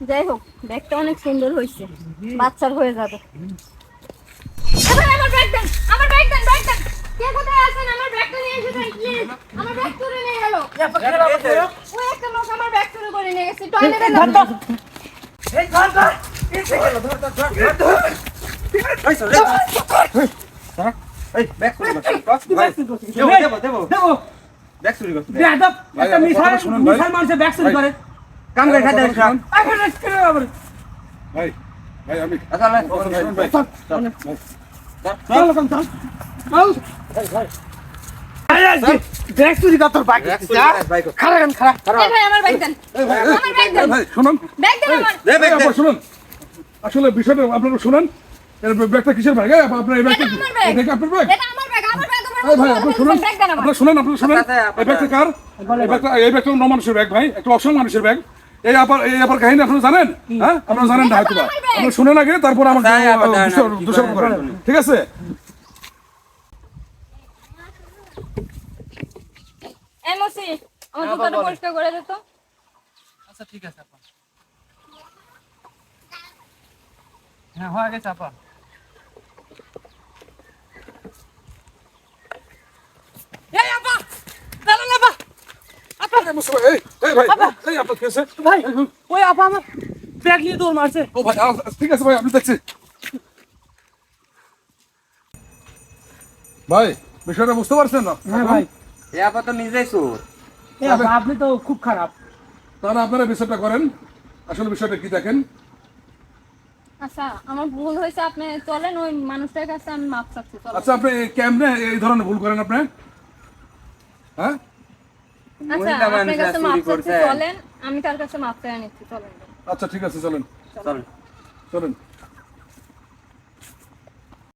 যাই হোক ব্যাগটা অনেক সুন্দর হয়েছে। বাচ্চার হয়ে যাবে। আমার ব্যাগ দেন আমার ব্যাগ দেন ব্যাগ দেন। কে কোথায় আছেন? আমার ব্যাগটা নিয়ে এসে দেন প্লিজ আমার ব্যাগ চুরি নিয়ে গেল। ওই একটা লোক আমার ব্যাগ চুরি করে নিয়ে গেছে। টয়লেটে এই ব্যাগ চুরি করছে। ভাই। দেবো দেবো দেবো। দেবো। ব্যাগ চুরি করছে। বেয়াদব ভাই, একটা আমার মিসাইল কথাটা শুনুন, ভাই। মিসাইল মানুষের ব্যাগ চুরি করে কাম করে খাতে আবার ভাই ভাই আমি আচ্ছা ভাই। ভাই। চল। চল চল। চল। চল। ব্যাগ চুরি কর তোর বাইক ব্যাগ চুরি করে ভাই খারা গান খারা ভাই আমার ব্যাগ দেন। এই ভাই, এই, আমার ব্যাগ দেন। ভাই শুনুন। ব্যাগ দেন আমার। দে ব্যাগ দে শুনুন। আসলে বিষয়টা আপনারা শুনুন। এর ব্যাগটা কিসের ব্যাগ এই, আপনার এই ব্যাগটা এটা আপনার ব্যাগ এটা আমার ব্যাগ আমার ব্যাগ আমার এই ভাই আপনি শুনুন। আপনারা শুনুন আপনারা শুনুন। এই ব্যাগটা কার? এই ব্যাগটা এই ব্যাগটা মানুষের ব্যাগ ভাই। একটা অসম মানুষের ব্যাগ এই আপার এই আপার কাহিনী আপনারা জানেন? হ্যাঁ? আপনারা জানেন না হয়তো। আপনারা শুনে আগে তারপর আমাকে দোষারোপ- করেন? ঠিক আছে? এই আমার জুতাটা পরিষ্কার করে দে তো। আচ্ছা ঠিক আছে আপা হ্যাঁ হয়ে গেছে আপা এই আপা দাঁড়ান আপা এই মুস্তফা, এই এই ভাই এই আপনার কি হয়েছে? ভাই। ওই আপা আমার ব্যাগ নিয়ে দৌড় মারছে। ও ভাই ঠিক আছে ভাই আমি দেখছি। ভাই বিষয়টা বুঝতে পারছেন না? হ্যাঁ ভাই। এ আপা তো নিজেই চোর। আপনি তো খুব খারাপ। তাহলে আপনারা বিষয়টা করেন। আসলে বিষয়টা কি দেখেন? আচ্ছা আমার ভুল হয়েছে আপনি চলেন ওই মানুষটার কাছে আমি মাপ চাচ্ছি আচ্ছা আপনি কেমনে এই ধরনের ভুল করেন আপনি? হ্যাঁ? আচ্ছা আপনার কাছে মাপ চাইতে চলেন আমি তার কাছে মাপ চাই নিচ্ছি চলেন। আচ্ছা ঠিক আছে চলেন। চলেন। চলেন।